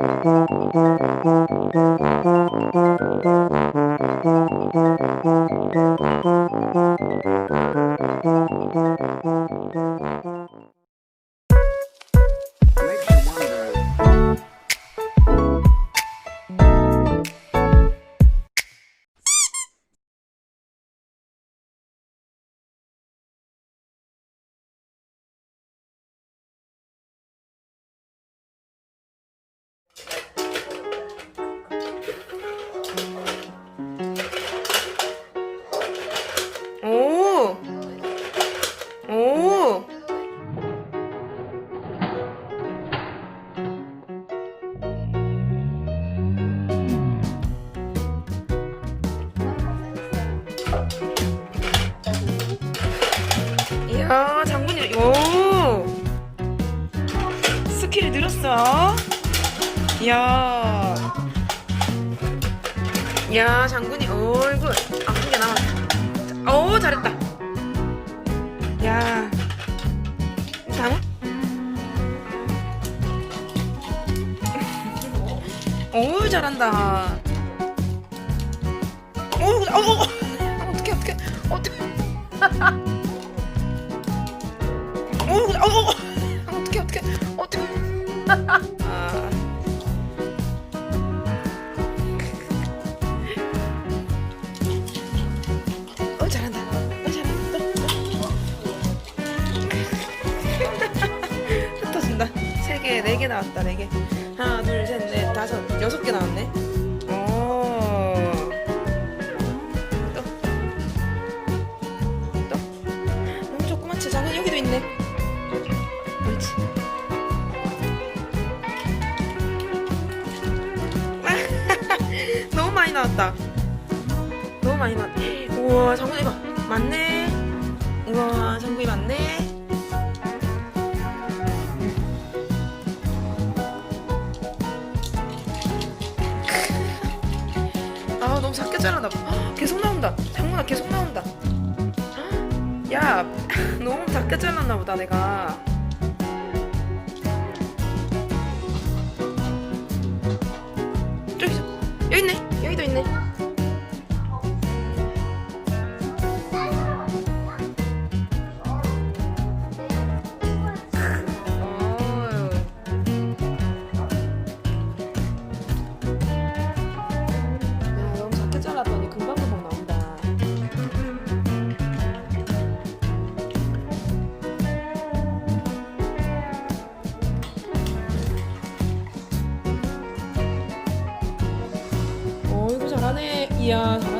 오! 오! 이야, 장군님, 오! 스킬이 늘었어. 이야. 이야, 장군님, 얼굴 아픈 게 나왔다. 오 잘했다. 야. 다음. 오 잘한다. 오, 오, 오. 어떻게. 오, 오, 오. 어떻게 어떻게 어떻게. 아. 어 잘한다. 어 잘한다. 흩어진다. 세 개, 네 개 나왔다. 네 개. 하나, 둘, 셋, 넷, 다섯, 여섯 개 나왔네. 나왔다. 너무 많이 나왔네. 우와, 장군이 봐. 맞네. 우와, 장군이 맞네. 아, 너무 작게 잘라나. 헉, 계속 나온다. 장군아, 계속 나온다. 헉, 야, 너무 작게 잘랐나 보다, 내가. 여 잘하네. 이야 잘하네.